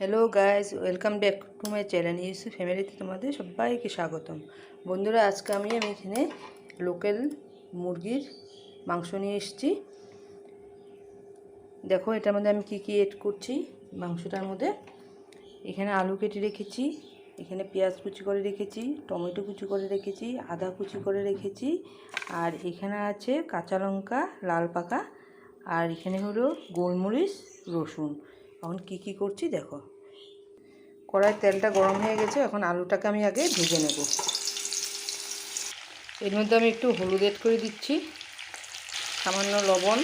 Hello guys welcome back to my channel ইউসু ফ্যামিলিতে তোমাদের সবাইকে স্বাগতম। বন্ধুরা, আজকে আমি আমি এখানে লোকাল মুরগির মাংস নিয়ে এসেছি। দেখো, এটার মধ্যে আমি কি কি এড করছি মাংসটার মধ্যে। এখানে আলু কেটে রেখেছি, এখানে পেঁয়াজ কুচি করে রেখেছি, টমেটো কুচি করে রেখেছি, আদা কুচি করে রেখেছি, আর এখানে আছে কাঁচা লঙ্কা, লাল পাকা, আর এখানে হলো গোলমরিচ, রসুন। এখন কি কি করছি দেখো। কড়াই তেলটা গরম হয়ে গেছে, এখন আলুটাকে আমি আগে ভেজে নেব। এর মধ্যে আমি একটু হলুদ এড করে দিচ্ছি, সামান্য লবণ।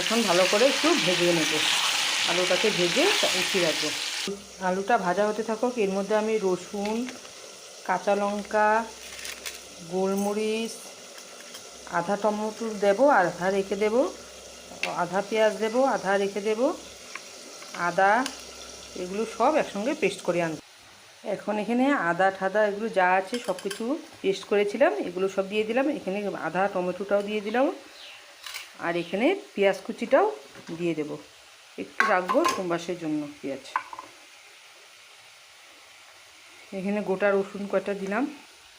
এখন ভালো করে একটু ভেজে নেব। আলুটাকে ভেজে উঠিয়ে রাখব। আলুটা ভাজা হতে থাকুক, এর মধ্যে আমি রসুন, কাঁচা লঙ্কা, গোলমরিচ, আধা টমেটো দেবো আধা রেখে দেবো। আধা পেঁয়াজ দেবো, আধা রেখে দেবো। আদা, এগুলো সব একসঙ্গে পেস্ট করে আনব। এখন এখানে আদা ঠাদা এগুলো যা আছে সব কিছু পেস্ট করেছিলাম, এগুলো সব দিয়ে দিলাম। এখানে আদা, টমেটোটাও দিয়ে দিলাম। আর এখানে পেঁয়াজ কুচিটাও দিয়ে দেব। একটু রাখব সোমবাসের জন্য পেঁয়াজ। এখানে গোটা রসুন কয়টা দিলাম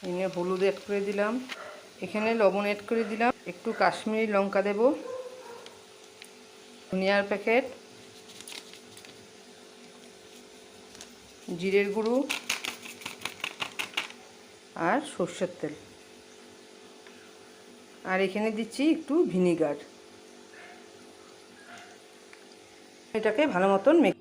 এখানে হলুদ অ্যাড করে দিলাম। এখানে লবণ অ্যাড করে দিলাম। একটু কাশ্মীরি লঙ্কা দেব। ধনিয়ার প্যাকেট জিরের গুঁড়ো আর সর্ষের তেল। আর এখানে দিচ্ছি একটু ভিনিগার। এটাকে ভালো মতন মেক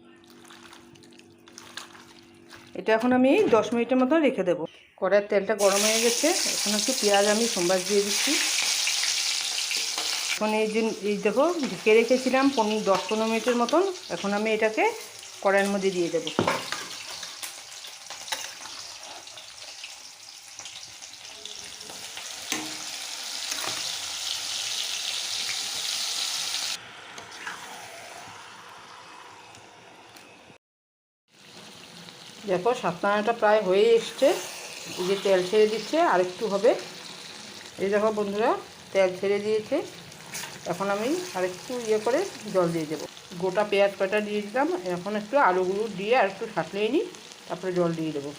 এটা এখন আমি দশ মিনিটের মতন রেখে দেবো। কড়ার তেলটা গরম হয়ে গেছে। এখন একটু পেঁয়াজ আমি সোমবার দিয়ে দিচ্ছি। এখন এই যে এই দেখো, ঢেকে রেখেছিলাম পনেরো দশ পনেরো মিনিটের মতন। এখন আমি এটাকে কড়াইয়ের মধ্যে দিয়ে দেবো। দেখো সাতনাটা প্রায় হয়ে এসছে। এই যে তেল ছেড়ে দিচ্ছে, আর একটু হবে। এই দেখো বন্ধুরা, তেল ছেড়ে দিয়েছে। এখন আমি আরেকটু ইয়ে করে জল দিয়ে দেবো। গোটা পেঁয়াজ কাটা দিয়ে দিলাম, এখন একটু আলুগুলো দিয়ে আর একটু সাঁতলিয়ে নিই, তারপরে জল দিয়ে দেবো।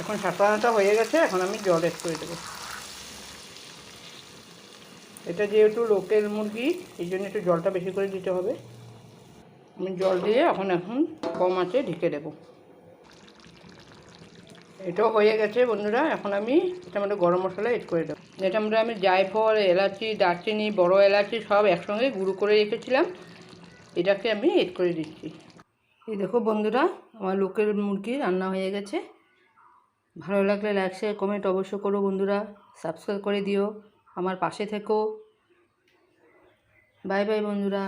এখন সাতনাটা হয়ে গেছে, এখন আমি জল এড করে দেবো। এটা যেহেতু লোকেল মুরগি, এই জন্য একটু জলটা বেশি করে দিতে হবে। আমি জল দিয়ে এখন এখন কম আছে ঢেকে দেবো। এটাও হয়ে গেছে বন্ধুরা, এখন আমি এটা মধ্যে গরম মশলা এড করে দেবো। এটা মধ্যে আমি জায়ফল, এলাচি, দারচিনি, বড় এলাচি সব একসঙ্গে গুঁড়ো করে রেখেছিলাম। এটাকে আমি এড করে দিচ্ছি। এই দেখো বন্ধুরা, আমার লোকের মুরগি রান্না হয়ে গেছে। ভালো লাগলে লাইক শেয়ার কমেন্ট অবশ্য করো বন্ধুরা। সাবস্ক্রাইব করে দিও। আমার পাশে থেকো। বাই বাই বন্ধুরা।